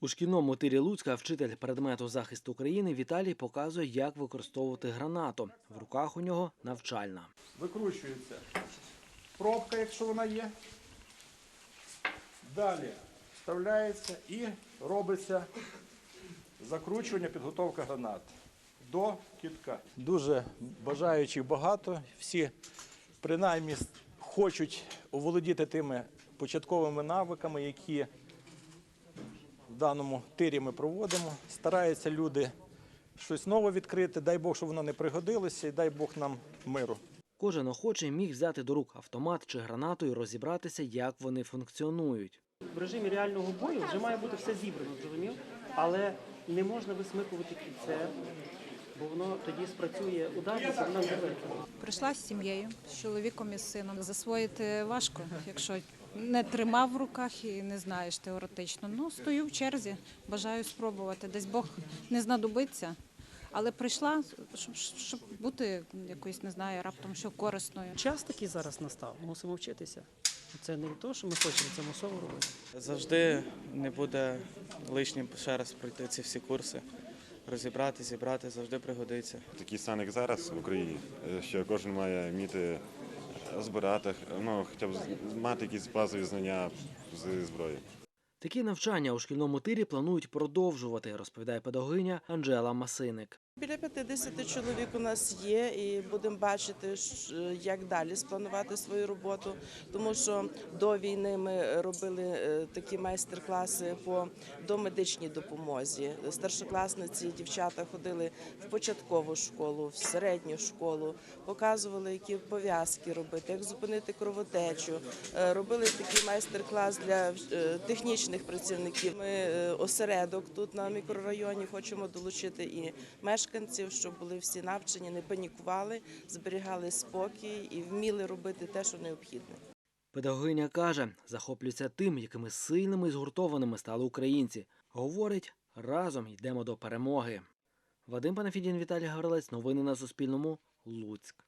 У шкільному тирі Луцька вчитель предмету захисту України Віталій показує, як використовувати гранату. В руках у нього навчальна. Викручується пробка, якщо вона є. Далі вставляється і робиться закручування, підготовка гранат до кітка. Дуже бажаючих багато. Всі принаймні хочуть оволодіти тими початковими навиками, які в даному тирі ми проводимо. Стараються люди щось нове відкрити. Дай Бог, щоб воно не пригодилося, і дай Бог нам миру. Кожен охочий міг взяти до рук автомат чи гранату і розібратися, як вони функціонують. В режимі реального бою вже має бути все зібрано, зрозумів? Але не можна висмикувати кільце, бо воно тоді спрацює удар, і нам зірветься. Прийшла з сім'єю, з чоловіком і з сином. Засвоїти важко, якщо не тримав в руках і не знаєш теоретично. Ну, стою в черзі, бажаю спробувати. Десь Бог не знадобиться. Але прийшла, щоб, щоб бути якоюсь, не знаю, раптом що корисною. Час такий зараз настав, мусимо вчитися. Це не те, що ми хочемо, це мусово робити. Завжди не буде лишнім ще раз пройти ці всі курси, розібрати, зібрати, завжди пригодиться. такий стан, як зараз в Україні, е, що кожен має вміти збирати, ну, хоча б мати якісь базові знання з зброї. Такі навчання у шкільному тирі планують продовжувати, розповідає педагогиня Анжела Масиник. Біля 50 чоловік у нас є, і будемо бачити, як далі спланувати свою роботу. Тому що до війни ми робили е, такі майстер-класи по домедичній допомозі. Старшокласниці, дівчата ходили в початкову школу, в середню школу, показували, які пов'язки робити, як зупинити кровотечу. Е, Робили такий майстер-клас для е, технічних працівників. Ми осередок тут на мікрорайоні хочемо долучити і мешканців, щоб були всі навчені, не панікували, зберігали спокій і вміли робити те, що необхідне. Педагогиня каже, захоплюється тим, якими сильними і згуртованими стали українці. Говорить, разом йдемо до перемоги. Вадим Панафідін, Віталій Гаврилець. Новини на Суспільному. Луцьк.